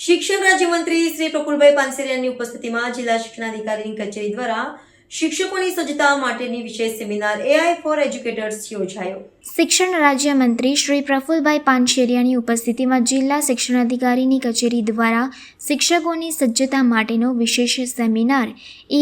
શિક્ષણ રાજ્યમંત્રી શ્રી પ્રફુલભાઈ પાનસેરિયાની ઉપસ્થિતિમાં જિલ્લા શિક્ષણાધિકારીની કચેરી દ્વારા શિક્ષકોની સજ્જતા માટેની વિશેષ સેમિનાર એઆઈ ફોર એજ્યુકેટર્સ યોજાયો. શિક્ષણ રાજ્યમંત્રી શ્રી પ્રફુલભાઈ પાનશેરિયાની ઉપસ્થિતિમાં જિલ્લા શિક્ષણાધિકારીની કચેરી દ્વારા શિક્ષકોની સજ્જતા માટેનો વિશેષ સેમિનાર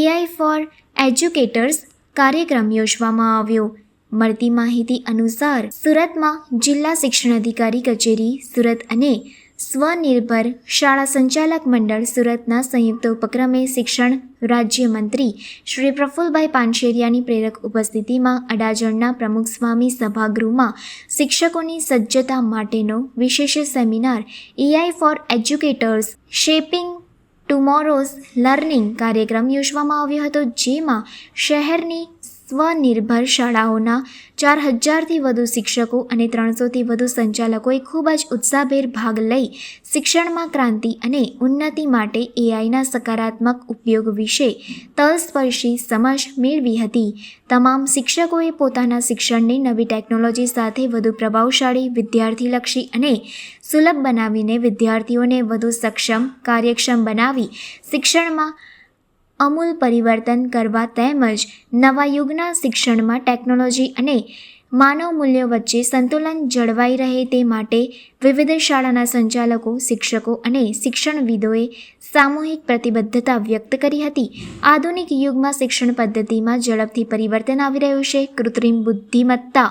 એઆઈ ફોર એજ્યુકેટર્સ કાર્યક્રમ યોજવામાં આવ્યો. મળતી માહિતી અનુસાર સુરતમાં જિલ્લા શિક્ષણાધિકારી કચેરી સુરત અને સ્વનિર્ભર શાળા સંચાલક મંડળ સુરતના સંયુક્ત ઉપક્રમે શિક્ષણ રાજ્યમંત્રી શ્રી પ્રફુલભાઈ પાનશેરિયાની પ્રેરક ઉપસ્થિતિમાં અડાજણના પ્રમુખ સ્વામી સભાગૃહમાં શિક્ષકોની સજ્જતા માટેનો વિશેષ seminar AI for educators shaping tomorrow's learning કાર્યક્રમ યોજવામાં આવ્યો હતો, જેમાં શહેરની સ્વનિર્ભર શાળાઓના ચાર હજારથી વધુ શિક્ષકો અને ત્રણસોથી વધુ સંચાલકોએ ખૂબ જ ઉત્સાહભેર ભાગ લઈ શિક્ષણમાં ક્રાંતિ અને ઉન્નતિ માટે એઆઈના સકારાત્મક ઉપયોગ વિશે તલસ્પર્શી સમજ મેળવી હતી. તમામ શિક્ષકોએ પોતાના શિક્ષણને નવી ટેકનોલોજી સાથે વધુ પ્રભાવશાળી, વિદ્યાર્થીલક્ષી અને સુલભ બનાવીને વિદ્યાર્થીઓને વધુ સક્ષમ, કાર્યક્ષમ બનાવી શિક્ષણમાં અમૂલ પરિવર્તન કરવા તેમજ નવા યુગના શિક્ષણમાં ટેકનોલોજી અને માનવ મૂલ્યો વચ્ચે સંતુલન જળવાઈ રહે તે માટે વિવિધ શાળાના સંચાલકો, શિક્ષકો અને શિક્ષણવિદોએ સામૂહિક પ્રતિબદ્ધતા વ્યક્ત કરી હતી. આધુનિક યુગમાં શિક્ષણ પદ્ધતિમાં ઝડપથી પરિવર્તન આવી રહ્યું છે. કૃત્રિમ બુદ્ધિમત્તા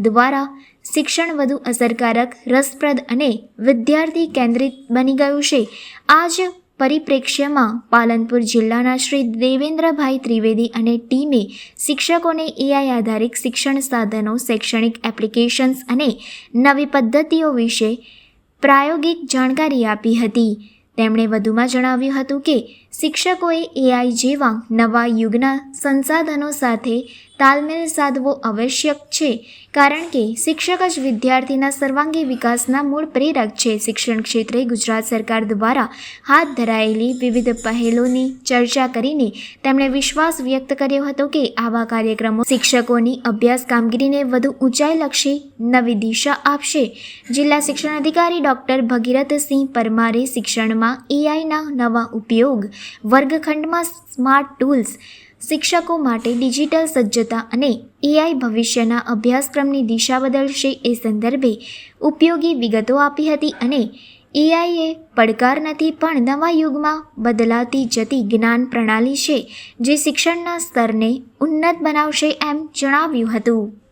દ્વારા શિક્ષણ વધુ અસરકારક, રસપ્રદ અને વિદ્યાર્થી કેન્દ્રિત બની ગયું છે. આ જ પરિપ્રેક્ષ્યમાં પાલનપુર જિલ્લાના શ્રી દેવેન્દ્રભાઈ ત્રિવેદી અને ટીમે શિક્ષકોને એઆઈ આધારિત શિક્ષણ સાધનો, શૈક્ષણિક એપ્લિકેશન્સ અને નવી પદ્ધતિઓ વિશે પ્રાયોગિક જાણકારી આપી હતી. તેમણે વધુમાં જણાવ્યું હતું કે શિક્ષકોએ એઆઈ જેવા નવા યુગના સંસાધનો સાથે તાલમેલ સાધવો આવશ્યક છે, કારણ કે શિક્ષક જ વિદ્યાર્થીના સર્વાંગી વિકાસના મૂળ પ્રેરક છે. શિક્ષણ ક્ષેત્રે ગુજરાત સરકાર દ્વારા હાથ ધરાયેલી વિવિધ પહેલોની ચર્ચા કરીને તેમણે વિશ્વાસ વ્યક્ત કર્યો હતો કે આવા કાર્યક્રમો શિક્ષકોની અભ્યાસ કામગીરીને વધુ ઊંચાઈલક્ષી નવી દિશા આપશે. જિલ્લા શિક્ષણ અધિકારી ડૉક્ટર ભગીરથસિંહ પરમારે શિક્ષણમાં એઆઈના નવા ઉપયોગ, વર્ગખંડમાં સ્માર્ટ ટૂલ્સ શિક્ષકો માટે ડિજિટલ સજ્જતા અને એઆઈ ભવિષ્યના અભ્યાસક્રમની દિશા બદલશે એ સંદર્ભે ઉપયોગી વિગતો આપી હતી અને એઆઈ એ પડકાર નથી પણ નવા યુગમાં બદલાતી જતી જ્ઞાન પ્રણાલી છે જે શિક્ષણના સ્તરને ઉન્નત બનાવશે એમ જણાવ્યું હતું.